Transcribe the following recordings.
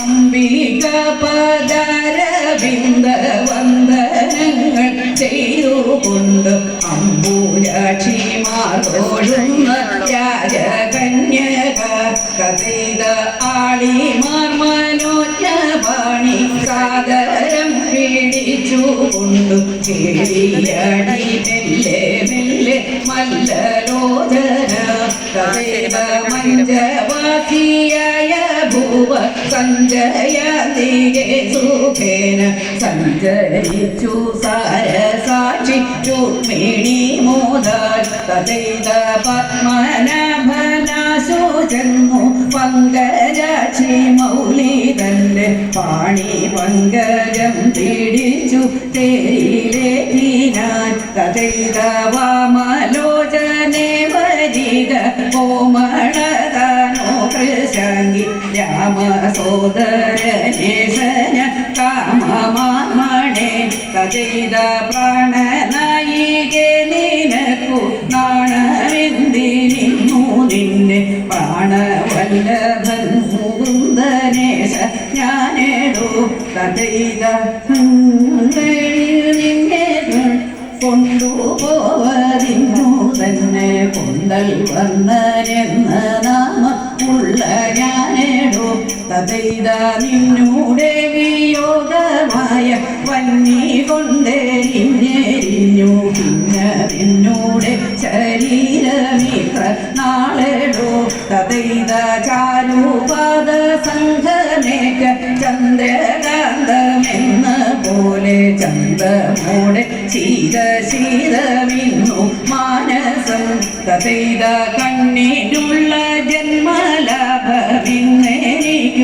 അംബിക പദരവിന്ദ വന്ദനങ്ങൾ ചെയ്തുകൊണ്ട് അമ്പൂരാക്ഷിമാരോഴുന്ന രാജകന്യക കഥയിത ആളിമാർ മനോജ്ഞപാണി സാദരം പിടിച്ചുകൊണ്ടു കേടിയടി മെല്ലെ മെല്ലെ മല്ലലോചന കഥയിത മഞ്ചവാസിയായ ഭൂവ സഞ്ജയതികെ സുഖേന സഞ്ചരിച്ചു സാരസാക്ഷി രുക്മിണി മോദാൽ കഥയിത പത്മനാഭനാശു ജന്മു പങ്കജാക്ഷി മൗലിതന്റെ പാണി പങ്കജം പിടിച്ചു തേരിലേക്കിനാൻ കഥയിത വാമലോചനെ രാമസോദരനേശന കാമമാമണേ കഥയിത പ്രാണനായികെ നിനക്കു നാണമെന്തിനിന്നു നിന്നെ പ്രാണവല്ലഭൻ മുകുന്ദനേശ ഞാനേടു കഥയിത നിന്നെ കൊണ്ടുപോവതിന്നു തന്നെ. കൊണ്ടൽ വന്നരെന്ന നാമ ഉള്ള ഞാനേടോ തഥൈത നിന്നൂടെ വിയോഗമായ വന്നി കൊണ്ടേരിഞ്ഞെരിഞ്ഞു പിന്നെ നിന്നൂടെ ശരീരമിത്ര നാളെടോ തഥൈത ചാരുപാദ സംഘമേക ചന്ദ്രകാന്തമെന്ന പോലെ ചന്ദ്രമോടെ ശീത ശീതമിന്നു മാനസം. കണ്ണിനുള്ള ജന്മലാഭമിന്നെനിക്കു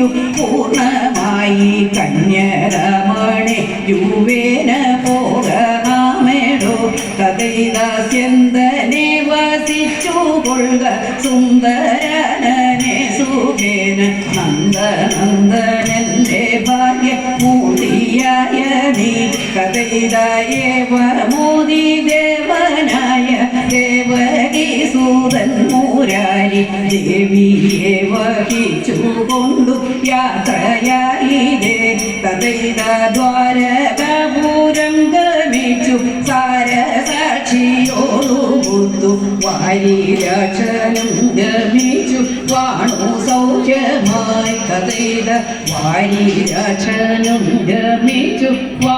പൂർണമായി കന്യരമണി. യുവേന പോകാമേടോ കഥയിതാസ്യന്തനെ സ്യന്തനെ വസിച്ചു കൊള്ളുക. സുന്ദരനെ സുഖേന. നന്ദനന്ദനന്റെ ഭാഗ്യ മൂതിയായ നീ. കഥയിതായേവ മോദി ദേവനായ ദേവകി സൂതൻ മൂരാരി ദേവിയെ യാത്രയായി കഥയിത ദ്വാരകപൂരം ഗമിച്ചു സാരസാക്ഷിയോടു വാരിരക്ഷനും ഗമിച്ചു വാണു സൗഖ്യമായി തഥൈത വാരിരക്ഷനും ഗമിച്ചു വാണു